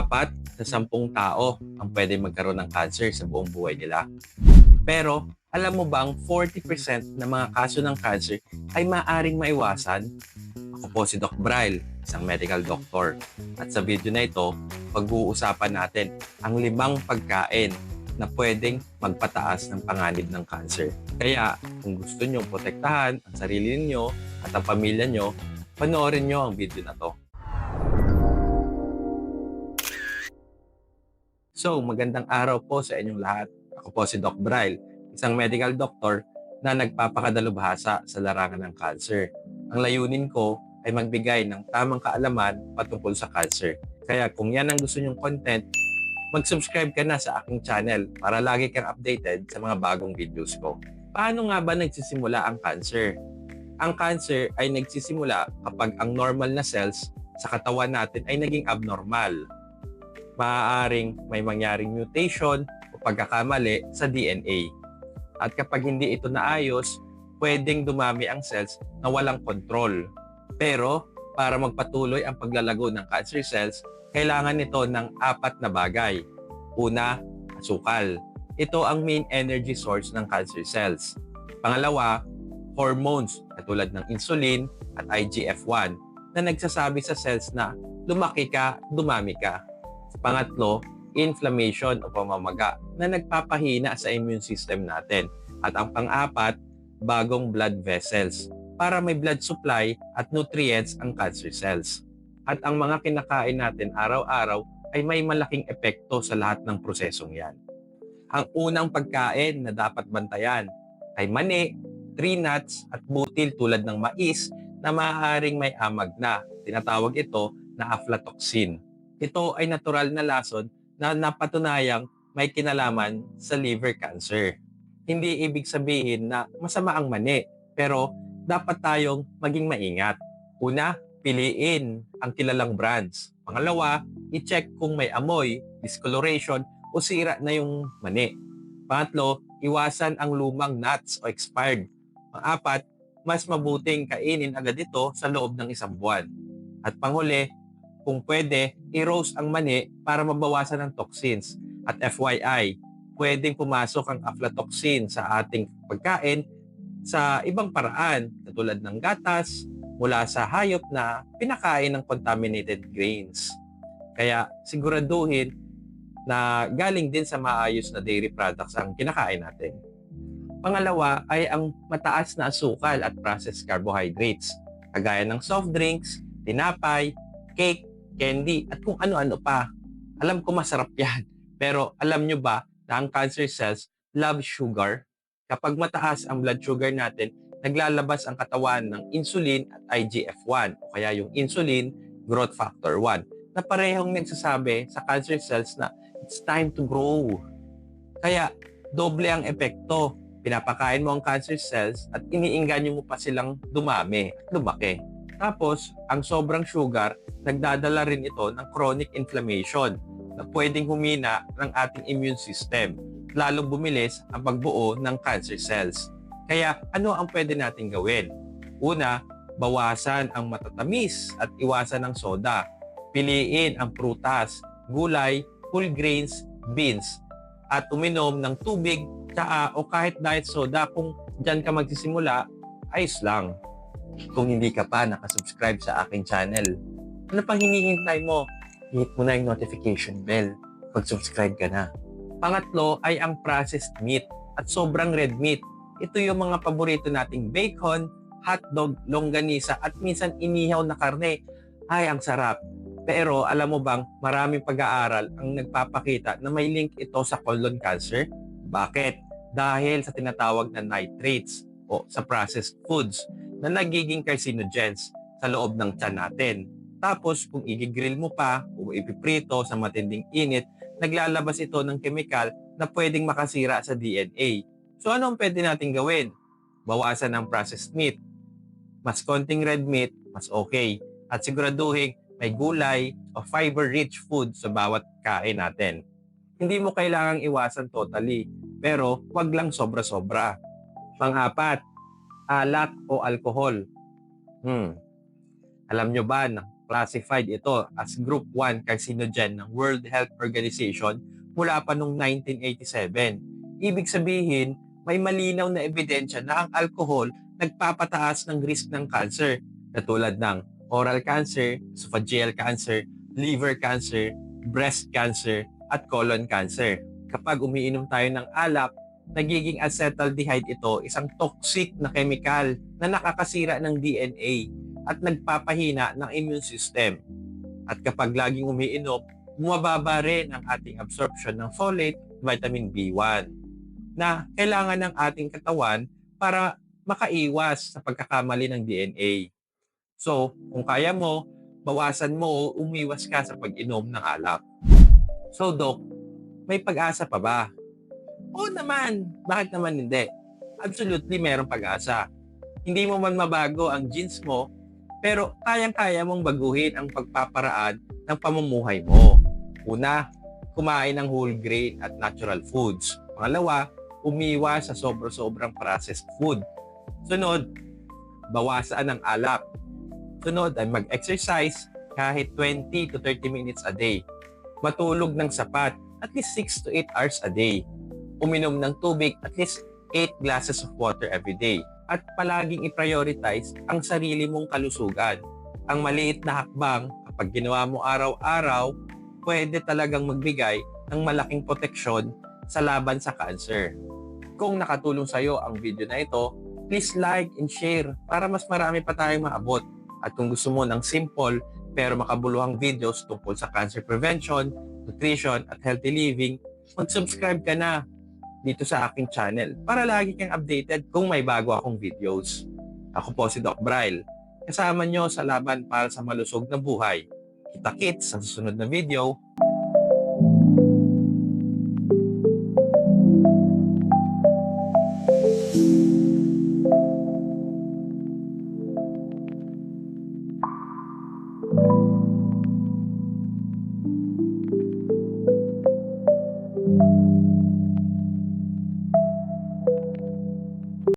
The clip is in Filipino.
apat sa sampung tao ang pwede magkaroon ng cancer sa buong buhay nila. Pero, alam mo bang 40% ng mga kaso ng cancer ay maaring maiwasan? Ako po si Doc Braille, isang medical doctor. At sa video na ito, pag-uusapan natin ang limang pagkain na pwedeng magpataas ng panganib ng cancer. Kaya, kung gusto nyo protektahan ang sarili niyo at ang pamilya nyo, panoorin nyo ang video na to. So, magandang araw po sa inyong lahat. Ako po si Doc Braille, isang medical doctor na nagpapakadalubhasa sa larangan ng cancer. Ang layunin ko ay magbigay ng tamang kaalaman patungkol sa cancer. Kaya kung yan ang gusto nyong content, mag-subscribe ka na sa aking channel para lagi kang updated sa mga bagong videos ko. Paano nga ba nagsisimula ang cancer? Ang cancer ay nagsisimula kapag ang normal na cells sa katawan natin ay naging abnormal maaaring may mangyaring mutation o pagkakamali sa DNA. At kapag hindi ito naayos, pwedeng dumami ang cells na walang control. Pero para magpatuloy ang paglalago ng cancer cells, kailangan nito ng apat na bagay. Una, asukal. Ito ang main energy source ng cancer cells. Pangalawa, hormones katulad ng insulin at IGF-1 na nagsasabi sa cells na lumaki ka, dumami ka. Pangatlo, inflammation o pamamaga na nagpapahina sa immune system natin. At ang pang-apat, bagong blood vessels para may blood supply at nutrients ang cancer cells. At ang mga kinakain natin araw-araw ay may malaking epekto sa lahat ng prosesong yan. Ang unang pagkain na dapat bantayan ay mani, tree nuts at butil tulad ng mais na maaaring may amag na. Tinatawag ito na aflatoxin. Ito ay natural na lason na napatunayang may kinalaman sa liver cancer. Hindi ibig sabihin na masama ang mani, pero dapat tayong maging maingat. Una, piliin ang kilalang brands. Pangalawa, i-check kung may amoy, discoloration o sira na yung mani. Pangatlo, iwasan ang lumang nuts o expired. Pang-apat, mas mabuting kainin agad ito sa loob ng isang buwan. At panghuli, kung pwede, i-roast ang mani para mabawasan ang toxins. At FYI, pwedeng pumasok ang aflatoxin sa ating pagkain sa ibang paraan, katulad ng gatas, mula sa hayop na pinakain ng contaminated grains. Kaya siguraduhin na galing din sa maayos na dairy products ang kinakain natin. Pangalawa ay ang mataas na asukal at processed carbohydrates, kagaya ng soft drinks, tinapay, cake, candy, at kung ano-ano pa. Alam ko masarap yan. Pero alam nyo ba na ang cancer cells love sugar? Kapag mataas ang blood sugar natin, naglalabas ang katawan ng insulin at IGF-1 o kaya yung insulin growth factor 1 na parehong nagsasabi sa cancer cells na it's time to grow. Kaya doble ang epekto. Pinapakain mo ang cancer cells at iniinganyo mo pa silang dumami at lumaki. Tapos, ang sobrang sugar, nagdadala rin ito ng chronic inflammation na pwedeng humina ng ating immune system, lalong bumilis ang pagbuo ng cancer cells. Kaya ano ang pwede natin gawin? Una, bawasan ang matatamis at iwasan ang soda. Piliin ang prutas, gulay, whole grains, beans, at uminom ng tubig, tsaa o kahit diet soda kung dyan ka magsisimula, ayos lang. Kung hindi ka pa nakasubscribe sa aking channel, ano pang hinihintay mo? Hit mo na yung notification bell. Mag-subscribe ka na. Pangatlo ay ang processed meat at sobrang red meat. Ito yung mga paborito nating bacon, hotdog, longganisa at minsan inihaw na karne. Ay, ang sarap. Pero alam mo bang maraming pag-aaral ang nagpapakita na may link ito sa colon cancer? Bakit? Dahil sa tinatawag na nitrates o sa processed foods na nagiging carcinogens sa loob ng tiyan natin. Tapos kung igigrill mo pa o ipiprito sa matinding init, naglalabas ito ng kemikal na pwedeng makasira sa DNA. So ano ang pwede natin gawin? Bawasan ang processed meat. Mas konting red meat, mas okay. At siguraduhin may gulay o fiber-rich food sa bawat kain natin. Hindi mo kailangang iwasan totally, pero wag lang sobra-sobra. Pang-apat, alak o alcohol. Hmm. Alam nyo ba na classified ito as Group 1 carcinogen ng World Health Organization mula pa noong 1987. Ibig sabihin, may malinaw na ebidensya na ang alcohol nagpapataas ng risk ng cancer katulad ng oral cancer, esophageal cancer, liver cancer, breast cancer, at colon cancer. Kapag umiinom tayo ng alak, nagiging acetaldehyde ito isang toxic na chemical na nakakasira ng DNA at nagpapahina ng immune system. At kapag laging umiinom, bumababa rin ang ating absorption ng folate, vitamin B1 na kailangan ng ating katawan para makaiwas sa pagkakamali ng DNA. So, kung kaya mo, bawasan mo o umiwas ka sa pag-inom ng alak. So, Doc, may pag-asa pa ba? Oo naman. Bakit naman hindi? Absolutely merong pag-asa. Hindi mo man mabago ang genes mo, pero kayang-kaya mong baguhin ang pagpaparaan ng pamumuhay mo. Una, kumain ng whole grain at natural foods. Pangalawa, umiwas sa sobra-sobrang processed food. Sunod, bawasan ang alak. Sunod ay mag-exercise kahit 20 to 30 minutes a day. Matulog ng sapat at least 6 to 8 hours a day. Uminom ng tubig at least 8 glasses of water every day. At palaging i-prioritize ang sarili mong kalusugan. Ang maliit na hakbang kapag ginawa mo araw-araw, pwede talagang magbigay ng malaking proteksyon sa laban sa cancer. Kung nakatulong sa iyo ang video na ito, please like and share para mas marami pa tayong maabot. At kung gusto mo ng simple pero makabuluhang videos tungkol sa cancer prevention, nutrition at healthy living, mag-subscribe ka na dito sa aking channel para lagi kang updated kung may bago akong videos. Ako po si Doc Braille. Kasama nyo sa laban para sa malusog na buhay. Kita-kits sa susunod na video.